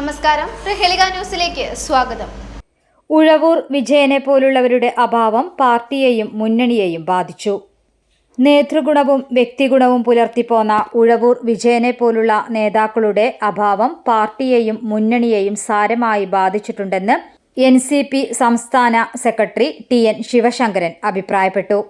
നമസ്കാരം. പ്രഹേളിക ന്യൂസിലേക്ക് സ്വാഗതം. ഉഴവൂർ വിജയനെ പോലുള്ളവരുടെ അഭാവം പാർട്ടിയെയും മുന്നണിയെയും ബാധിച്ചു. നേതൃഗുണവും വ്യക്തിഗുണവും പുലർത്തിപ്പോന്ന ഉഴവൂർ വിജയനെ പോലുള്ള നേതാക്കളുടെ അഭാവം പാർട്ടിയെയും മുന്നണിയെയും സാരമായി ബാധിച്ചിട്ടുണ്ടെന്ന് എൻ സംസ്ഥാന സെക്രട്ടറി ടി എൻ ശിവശങ്കരൻ അഭിപ്രായപ്പെട്ടു.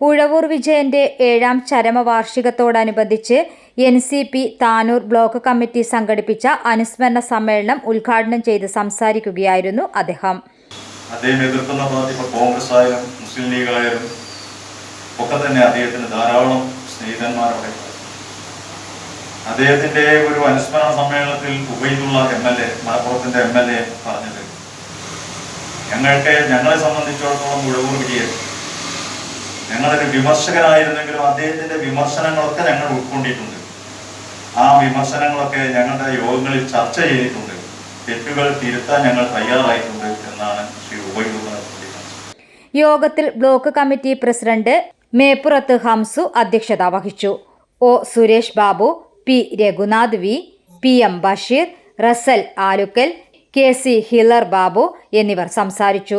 ഉഴവൂർ വിജയന്റെ ഏഴാം ചരമവാർഷികത്തോടനുബന്ധിച്ച് N C P Tanur block committee സംഘടിപ്പിച്ച അനുസ്മരണ സമ്മേളനം ഉദ്ഘാടനം ചെയ്ത് സംസാരിക്കുകയായിരുന്നു അദ്ദേഹം. അദ്ദേഹം എതിർക്കുന്ന പാർട്ടി ഇപ്പോൾ കോൺഗ്രസ് ആയാലും മുസ്ലിം ലീഗ് ആയാലും ഒക്കെ തന്നെ അദ്ദേഹത്തിന് ധാരാളം അദ്ദേഹത്തിന്റെ അദ്ദേഹത്തിന്റെ ഒരു അനുസ്മരണ സമ്മേളനത്തിൽ ഉബൈദുള്ള എം എൽ എ മലപ്പുറത്തിന്റെ എം എൽ എ പറഞ്ഞത് ഞങ്ങൾക്ക് ഞങ്ങളെ സംബന്ധിച്ചിടത്തോളം ഉഴവൂർ വിജയൻ ഞങ്ങളൊരു വിമർശകരായിരുന്നെങ്കിലും അദ്ദേഹത്തിന്റെ വിമർശനങ്ങളൊക്കെ ഞങ്ങൾ ഉൾക്കൊണ്ടിട്ടുണ്ട്. ആ വിമർശനങ്ങളൊക്കെ ഞങ്ങളുടെ യോഗങ്ങളിൽ ചർച്ച ചെയ്തിട്ടുണ്ട്. തെറ്റുകൾ തിരുത്താൻ ഞങ്ങൾ തയ്യാറായിട്ടുണ്ട് എന്നാണ് ശ്രീ ഉപയോഗ യോഗത്തിൽ block committee president Meppurath Hamsu അധ്യക്ഷത വഹിച്ചു. O Suresh Babu P Raghunath V P M Basheer Rasal Alukkal K C Hiler Babu എന്നിവർ സംസാരിച്ചു.